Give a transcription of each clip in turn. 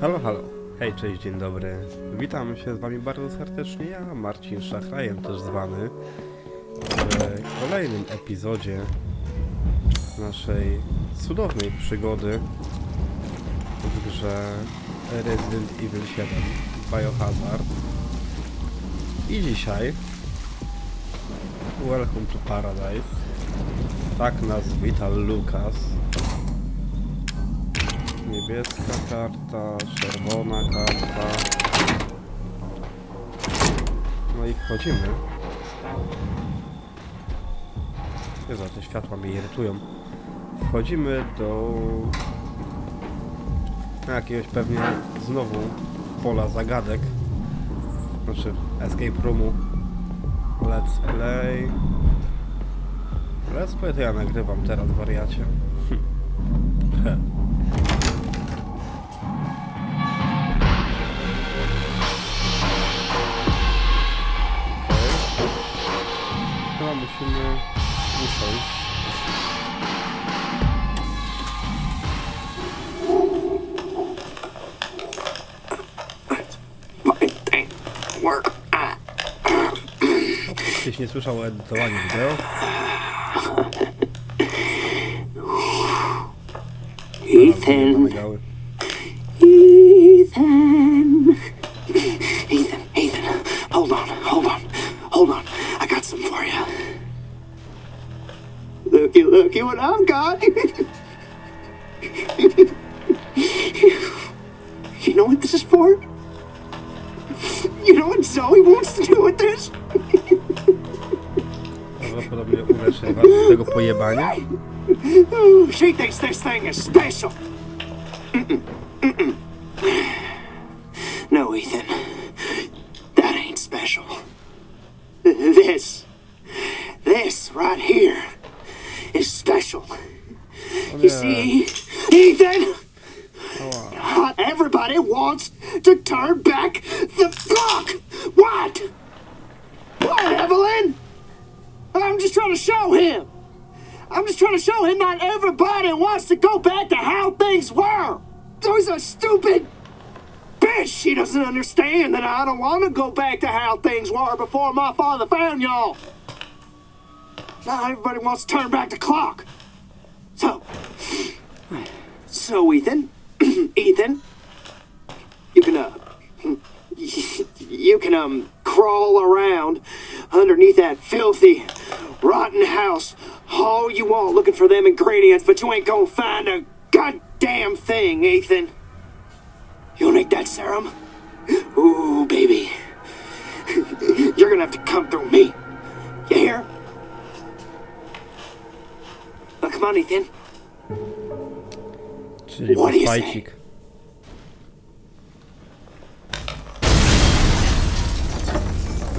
Halo, halo. Hej, cześć, dzień dobry. Witam się z wami bardzo serdecznie. Ja, Marcin Szachrajem, też zwany. W kolejnym epizodzie naszej cudownej przygody w grze Resident Evil 7 Biohazard. I dzisiaj Welcome to Paradise. Tak nas wita Lukas. Niebieska karta, czerwona karta. No i wchodzimy. Jezu, te światła mnie irytują. Wchodzimy do... jakiegoś pewnie znowu pola zagadek. Znaczy, escape roomu. Let's play. Let's play to ja nagrywam teraz, wariacie. musimy usiąść. Fucking thing work. Ktoś nie słyszał o edytowaniu wideo? Ethan, you know what this is for? You know what Zoe wants to do with this? Prawdopodobnie uleczy was z tego pojebania. Ooh, she thinks this thing is special. Mm-mm, mm-mm. No, Ethan. That ain't special. This, this right here is special. You see, Ethan? Not everybody wants to turn back the clock. What? What, Evelyn? I'm just trying to show him. I'm just trying to show him not everybody wants to go back to how things were. Those are stupid. Bitch, she doesn't understand that I don't want to go back to how things were before my father found y'all. Not everybody wants to turn back the clock. So, Ethan, Ethan, you can uh, you can um crawl around underneath that filthy, rotten house all you want looking for them ingredients, but you ain't gonna find a goddamn thing, Ethan. You'll need that serum? Ooh, baby. You're gonna have to come through me. You hear? Now, come on, Ethan. Czyli fajcik.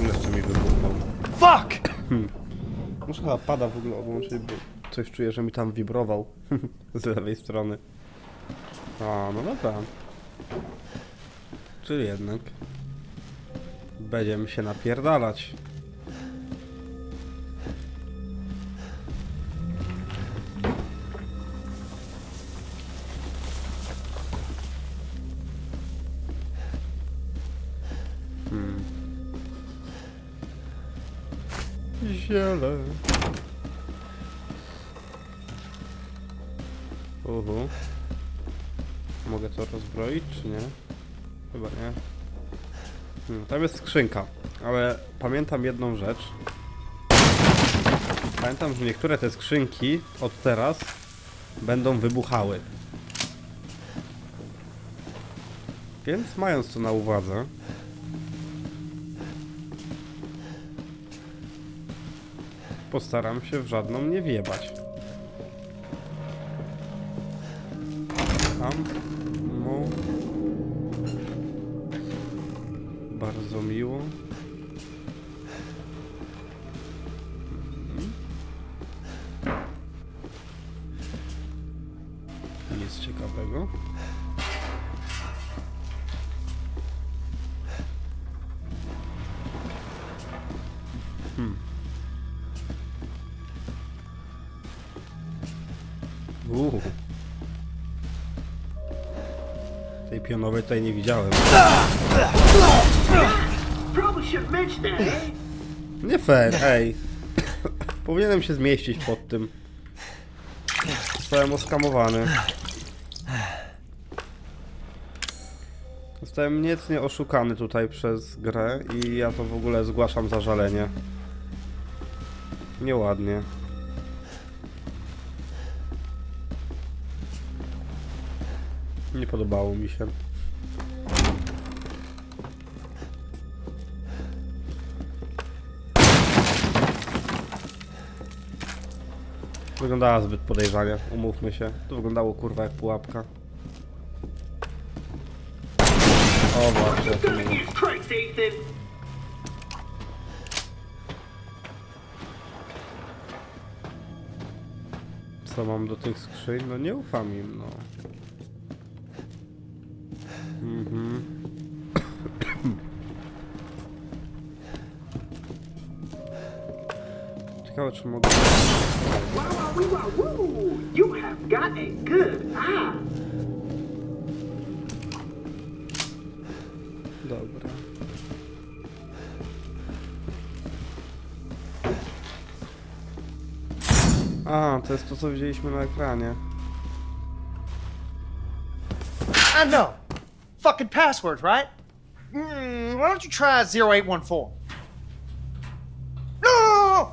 Jeszcze mi wybuchnął. Fuck! Muszę chyba pada w ogóle odłączyć, bo coś czuję, że mi tam wibrował z lewej strony. A, no dobra. Czyli jednak będziemy się napierdalać. Ziele. Uhu. Mogę to rozbroić, czy nie? Chyba nie. Hmm, tam jest skrzynka, ale pamiętam jedną rzecz. Pamiętam, że niektóre te skrzynki od teraz będą wybuchały. Więc mając to na uwadze, postaram się w żadną nie wjebać. Tam, mu. Bardzo miło. Pionowej tutaj nie widziałem. Eh? Nie fair, ej. Powinienem się zmieścić pod tym. Zostałem oskamowany. Zostałem niecnie oszukany tutaj przez grę i ja to w ogóle zgłaszam zażalenie. Nieładnie. Nie podobało mi się. Wyglądała zbyt podejrzanie, umówmy się. To wyglądało kurwa jak pułapka. O właśnie. Co mam do tych skrzyń? No nie ufam im, no. Mhm. Ciekawe czy mogę... Wow, wow, wee, wow, woo! You have got a good eye. Dobra. A, to jest to co widzieliśmy na ekranie. I know. Fucking password, right? Mm, why don't you try 0814? No, no,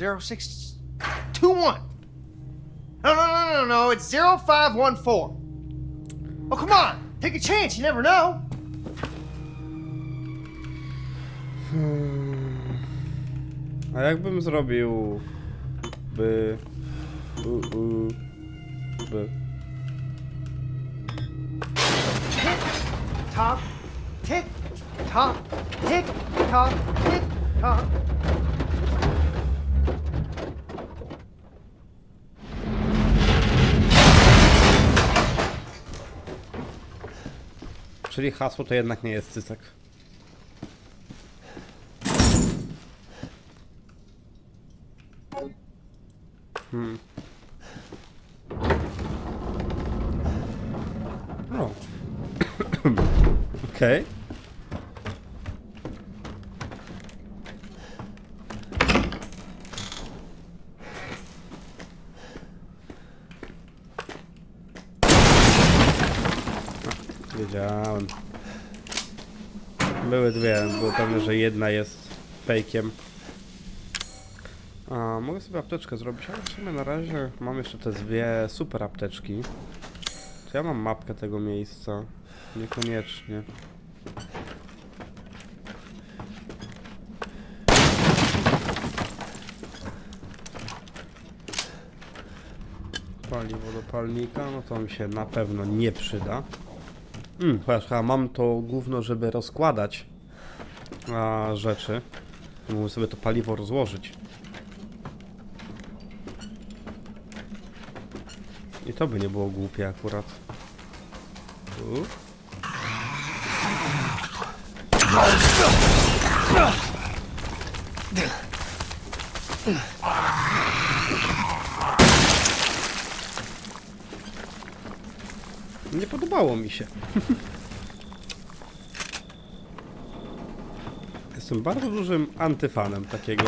no, no. 0621. No, no, no, no, no. It's 0514. Oh, come on. Take a chance. You never know. Hmm. A jakbym zrobił... by... U, u, by... Tick, tock, tick, tock, tick, tock, tick, tock. Czyli hasło to jednak nie jest cycek. Hmm. O. Okej. Wiedziałem. Były dwie, było pewne, że jedna jest fejkiem. A, mogę sobie apteczkę zrobić, ale w sumie na razie mam jeszcze te dwie super apteczki. Czy ja mam mapkę tego miejsca? Niekoniecznie. Paliwo do palnika, no to mi się na pewno nie przyda. Hmm, chociaż chyba mam to gówno, żeby rozkładać a, rzeczy. Mógłbym sobie to paliwo rozłożyć. I to by nie było głupie akurat. Tu. Podobało mi się. Jestem bardzo dużym antyfanem takiego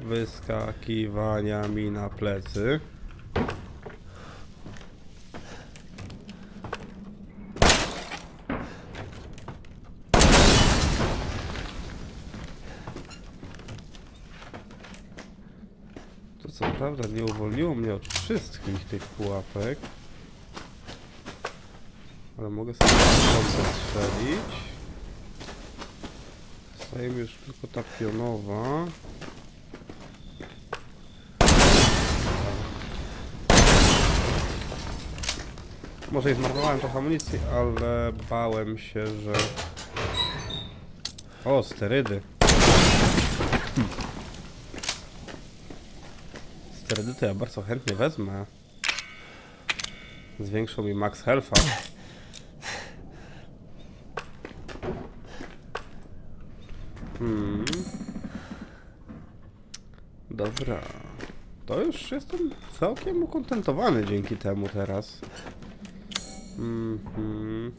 wyskakiwania mi na plecy. To co prawda nie uwolniło mnie od wszystkich tych pułapek. Ale mogę sobie strzelić. Zostaje już tylko ta pionowa. Może i zmarnowałem trochę amunicji, ale bałem się, że... O, sterydy. Sterydy to ja bardzo chętnie wezmę. Zwiększą mi max health'a. Hmm. Dobra. To już jestem całkiem ukontentowany dzięki temu teraz. Mhm.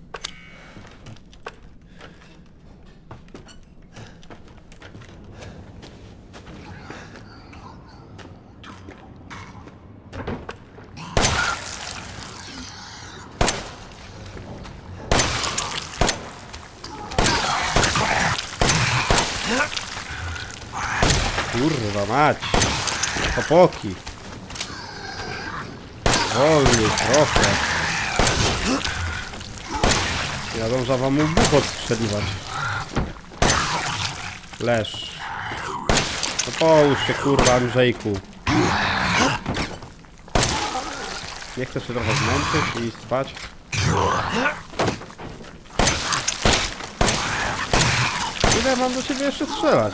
Kurwa mać! Popoki! Wolniej trochę. Ja dążę wam mu buch odstrzeliwać. Leż. No połóż się kurwa Andrzejku. Nie chcesz się trochę zmęczyć i spać? Ile mam do ciebie jeszcze strzelać?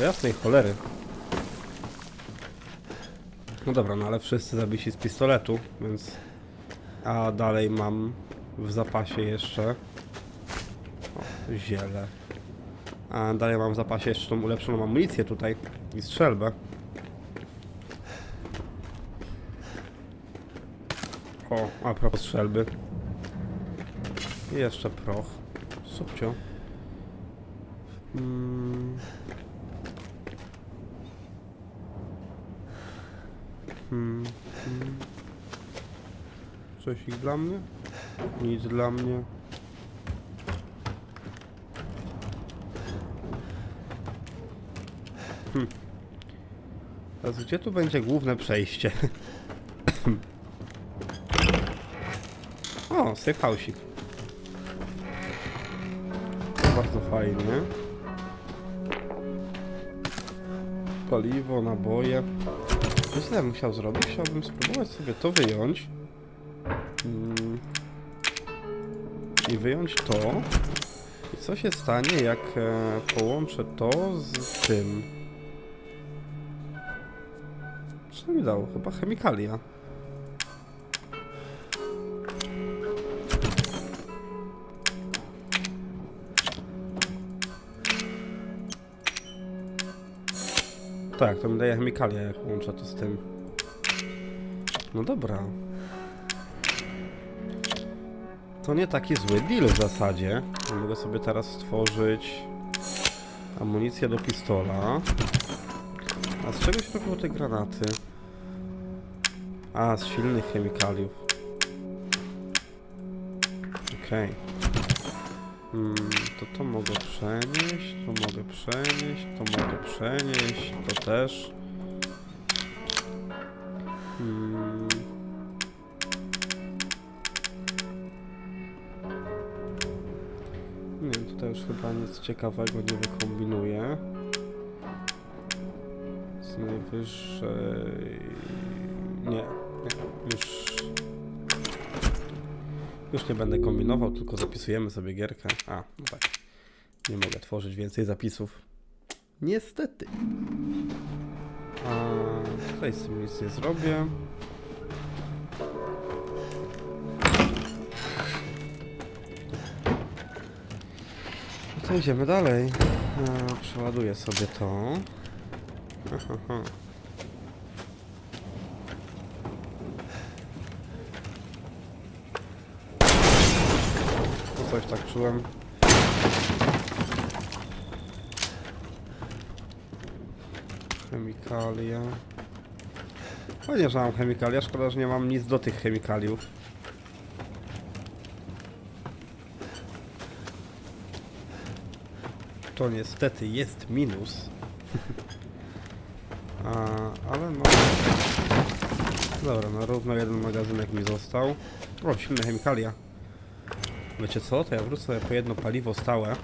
Do jasnej cholery. No dobra, no ale wszyscy zabici z pistoletu, więc... A dalej mam w zapasie jeszcze... O, ziele. A dalej mam w zapasie jeszcze tą ulepszoną amunicję tutaj i strzelbę. O, a propos strzelby. I jeszcze proch. Subcio. Mm. Coś ich dla mnie? Nic dla mnie. Hmm. Teraz gdzie tu będzie główne przejście? o, safe house'ik. Bardzo fajnie. Paliwo, naboje. Bym chciał zrobić? Chciałbym spróbować sobie to wyjąć. I wyjąć to. I co się stanie, jak e, połączę to z tym? Co mi dało? Chyba chemikalia. Tak, to mi daje chemikalia, jak łączę to z tym. No dobra. To nie taki zły deal w zasadzie. Mogę sobie teraz stworzyć amunicję do pistola. A z czego się robią te granaty? A, z silnych chemikaliów. Okej. Hmm, to to mogę przenieść, to mogę przenieść, to mogę przenieść, to też. Ciekawego nie wykombinuję. Co najwyżej... Nie, nie, już... Już nie będę kombinował, tylko zapisujemy sobie gierkę. A, no tak. Nie mogę tworzyć więcej zapisów. Niestety. A tutaj z tym nic nie zrobię. To idziemy dalej. E, przeładuję sobie to. Aha. Coś tak czułem. Chemikalia. Fajnie, że mam chemikalia, szkoda, że nie mam nic do tych chemikaliów. To niestety jest minus. A, ale no... Dobra, no równo jeden magazynek mi został. O, silne chemikalia. Wiecie co? To ja wrócę po jedno paliwo stałe.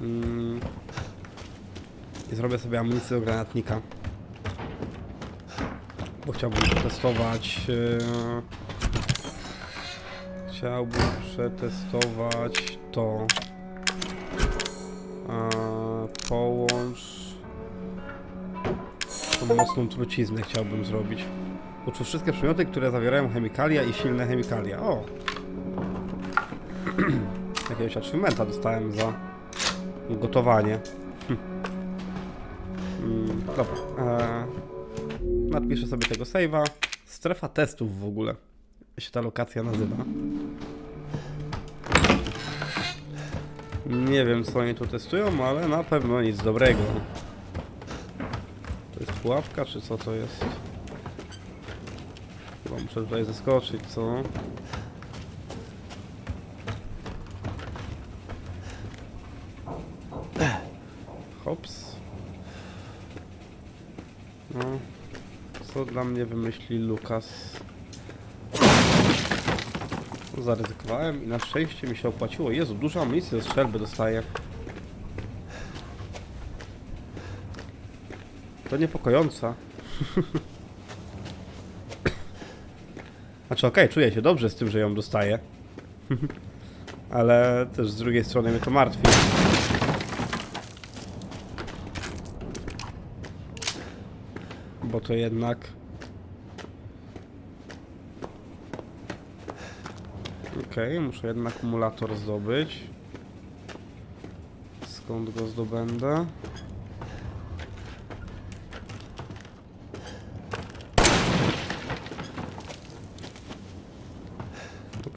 Mm. I zrobię sobie amunicję do granatnika. Bo chciałbym przetestować... Yy... Chciałbym przetestować to. Mocną truciznę chciałbym zrobić. Uczuł wszystkie przedmioty, które zawierają chemikalia i silne chemikalia. O! Jakiegoś achievementa dostałem za gotowanie. Hm. Mm, dobra. E, nadpiszę sobie tego save'a. Strefa testów w ogóle. Się ta lokacja nazywa. Nie wiem co oni tu testują, ale na pewno nic dobrego. To jest pułapka, czy co to jest? Chyba muszę tutaj zeskoczyć, co? Hops. No. Co dla mnie wymyśli Lukas? Zaryzykowałem i na szczęście mi się opłaciło. Jezu, dużo amunicji ze strzelby dostaję. To niepokojąca. Znaczy okej, czuję się dobrze z tym, że ją dostaję. Ale też z drugiej strony mnie to martwi. Bo to jednak... Okej, muszę jednak akumulator zdobyć. Skąd go zdobędę?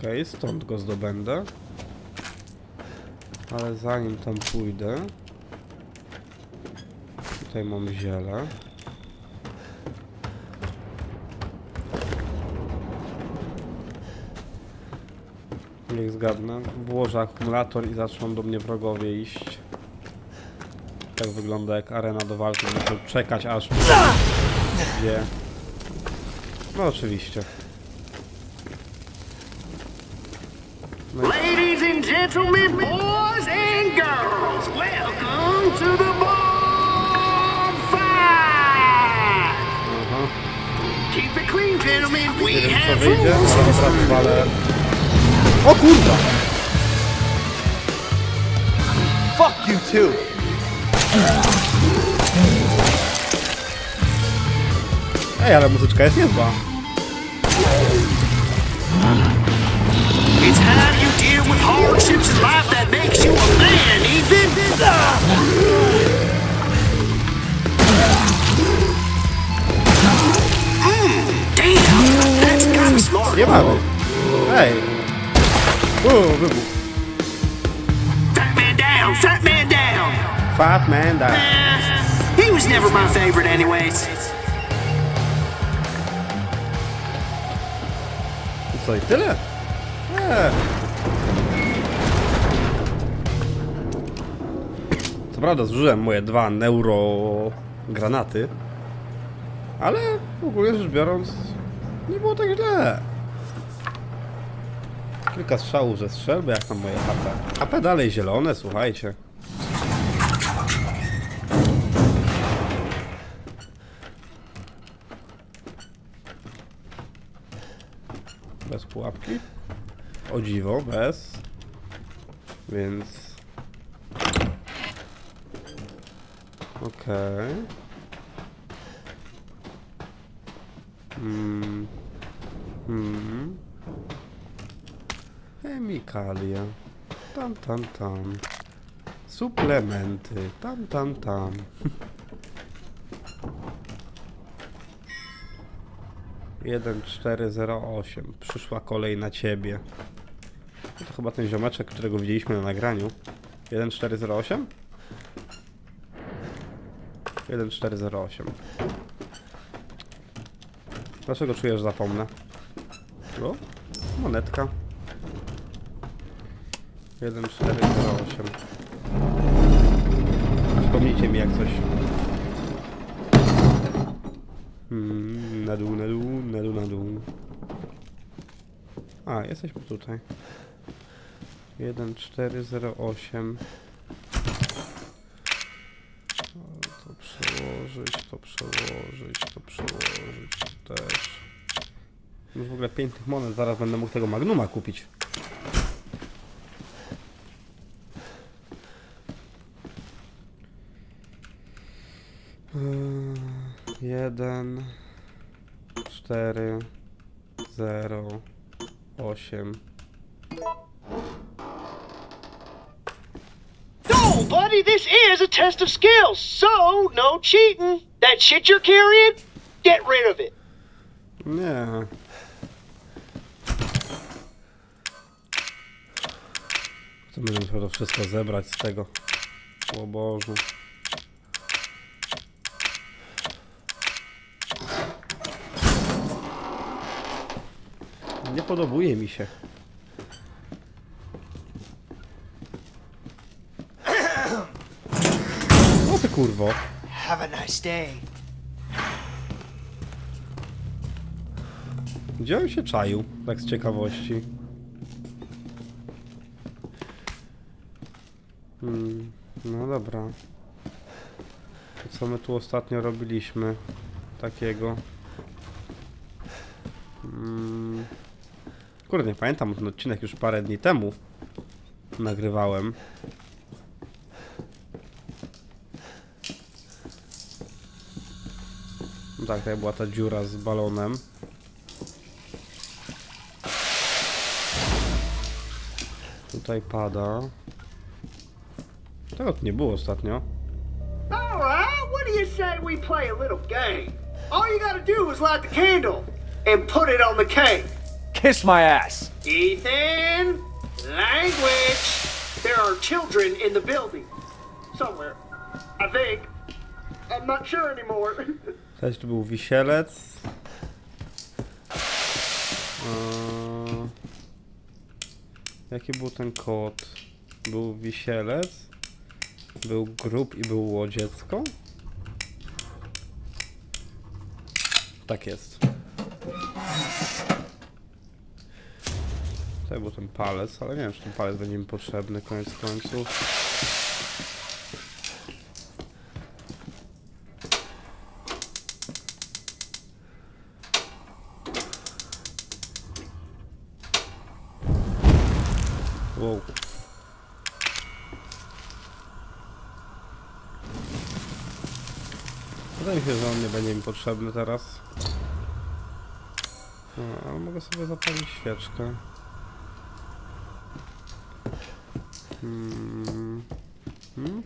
Okej, stąd go zdobędę. Ale zanim tam pójdę... Tutaj mam ziele. Niech zgadnę. Włożę akumulator i zaczną do mnie wrogowie iść. Tak wygląda jak arena do walki. Muszę czekać aż... Gdzie? No oczywiście. Ladies and gentlemen, boys and girls, welcome to the bonfire! aha. Keep it clean, gentlemen. We Nie wiem co have wyjdzie, rules. ale od razu. O kurwa! Fuck you too. Ej, ale muzyczka jest niezła. It's how you deal with hardships in life that makes you a man, Ethan. Mm, damn, that's of smart. Nie mamy. Ej! Uuu, wybuch. Fat man down, fat man down. Fat man da. Eh, he was never my favorite, anyways. I co, i tyle? Nie. Co prawda zużyłem moje dwa neuro granaty, ale ogólnie rzecz biorąc nie było tak źle. Kilka strzałów ze strzelby, jak tam moje HP. HP dalej zielone, słuchajcie. Bez pułapki. O dziwo, bez. Więc... Okej. Hmm. Hmm. Chemikalia. Tam, tam, tam. Suplementy. Tam, tam, tam. Jeden, cztery, zero, osiem. Przyszła kolej na ciebie. To chyba ten ziomeczek, którego widzieliśmy na nagraniu. 1408? 1408. Dlaczego czujesz, zapomnę? O, monetka. 1408. Przypomnijcie mi jak coś. Hmm, na dół, na dół, na dół, na dół. A, jesteśmy tutaj. 1408. O, To przełożyć, to przełożyć, to przełożyć też. Już w ogóle pięknych monet, zaraz będę mógł tego Magnuma kupić. Eee, Jeden, cztery, zero, osiem. Test of skills, so no cheating. That shit you're carrying, get rid of it. Nie. To będę musiał to wszystko zebrać z tego. O Bożu. Nie podobuje mi się. O ty kurwo. Have a nice day. Gdzie on się czaił? Tak z ciekawości. Hmm, no dobra. To co my tu ostatnio robiliśmy? Takiego. Hmm. Kurde, nie pamiętam, ten odcinek już parę dni temu nagrywałem. Tak, to była ta dziura z balonem. Tutaj pada. Tego tu nie było ostatnio. All right, what do you say we play a little game? All you gotta do is light the candle and put it on the cake. Kiss my ass. Ethan, language. There are children in the building. Somewhere. I think. I'm not sure anymore. Też tu był wisielec. Eee, Jaki był ten kod? Był wisielec, był grób i było dziecko? Tak jest. Tutaj był ten palec, ale nie wiem, czy ten palec będzie mi potrzebny koniec końców. Się, że on nie będzie mi potrzebny teraz. No, ale mogę sobie zapalić świeczkę. Hmm. Hmm?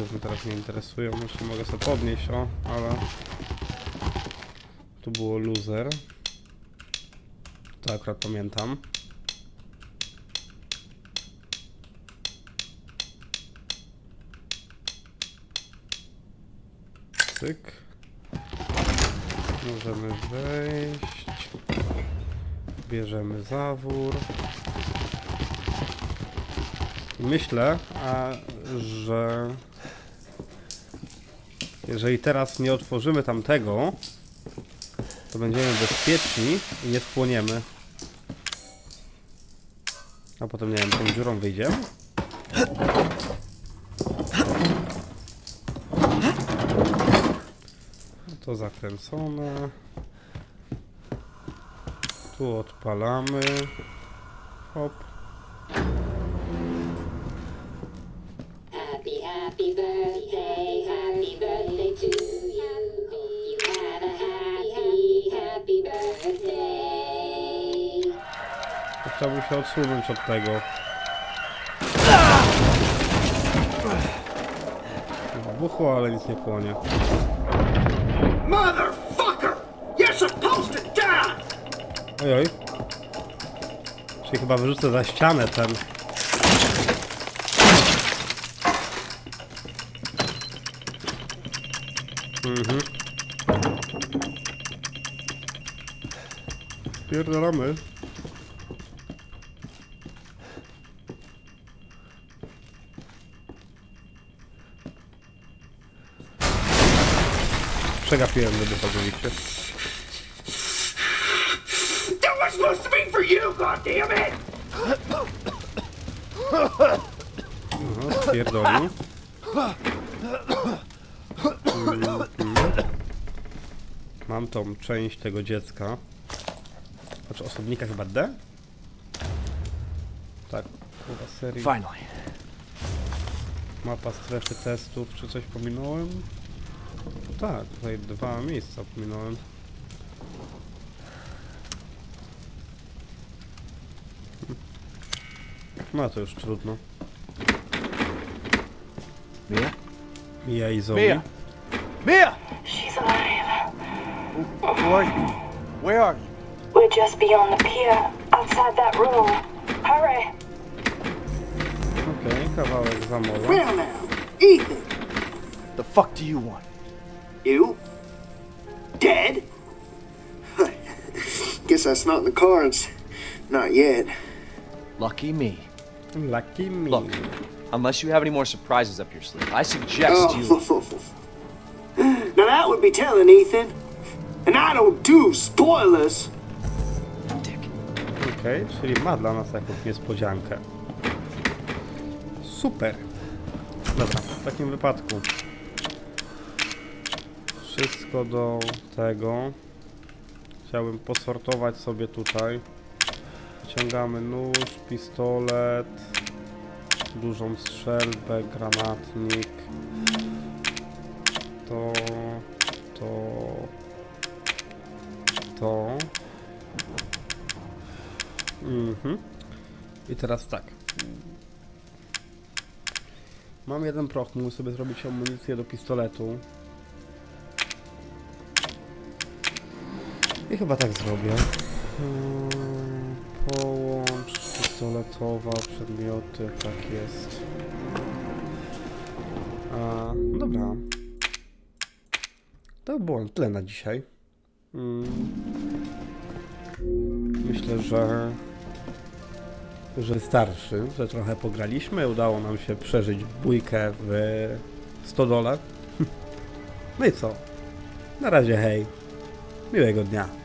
No mnie teraz nie interesują, jeszcze mogę sobie podnieść, o, ale... Tu było loser. To akurat pamiętam. Cyk. Możemy wejść. Bierzemy zawór. Myślę, że jeżeli teraz nie otworzymy tamtego, to będziemy bezpieczni i nie spłoniemy. A potem, nie wiem, tą dziurą wyjdziemy? To zakręcone. Tu odpalamy. Hop. Happy, happy birthday, happy birthday to you. Hope you have a happy, happy birthday. Chciałbym się odsunąć od tego. Wybuchło, ale nic nie płonie. Motherfucker! You're supposed to die! Ojoj. Czyli chyba wyrzucę za ścianę ten. Mhm. Pierdolamy. Przegapiłem wybuch oczywiście. That was supposed to be for you, goddammit! Aha, spierdolił. Mhm. Mam tą część tego dziecka. Znaczy osobnika chyba D? Tak, chyba serii. Finally. Mapa strefy testów, czy coś pominąłem? Tak, tutaj dwa miejsca pominąłem. No to już trudno. Mia? Mia i Zoe. Mia! Mia! She's alive. Who are you? Where are you? We're just beyond the pier, outside that room. Hurry! Okej, kawałek za mola. Well now, Ethan, The fuck do you want? You dead? Guess that's not in the cards. Not yet. Lucky me. Lucky me. Look, unless you have any more surprises up your sleeve, I suggest you. Oh. now that would be telling, Ethan. And I don't do spoilers. Dick. Okej, czyli ma dla nas jakąś niespodziankę. Super. Dobra, w takim wypadku. Wszystko do tego. Chciałbym posortować sobie tutaj. Wyciągamy nóż, pistolet, dużą strzelbę, granatnik. To, to, to. Mhm. I teraz tak. Mam jeden proch, mógł sobie zrobić amunicję do pistoletu. Chyba tak zrobię. Hmm, Połącz pistoletowa, przedmioty, tak jest. A, dobra. To było tyle na dzisiaj. Mm. Myślę, że że starszy, że trochę pograliśmy. Udało nam się przeżyć bójkę w 100 dolar. No i co? Na razie hej. Miłego dnia.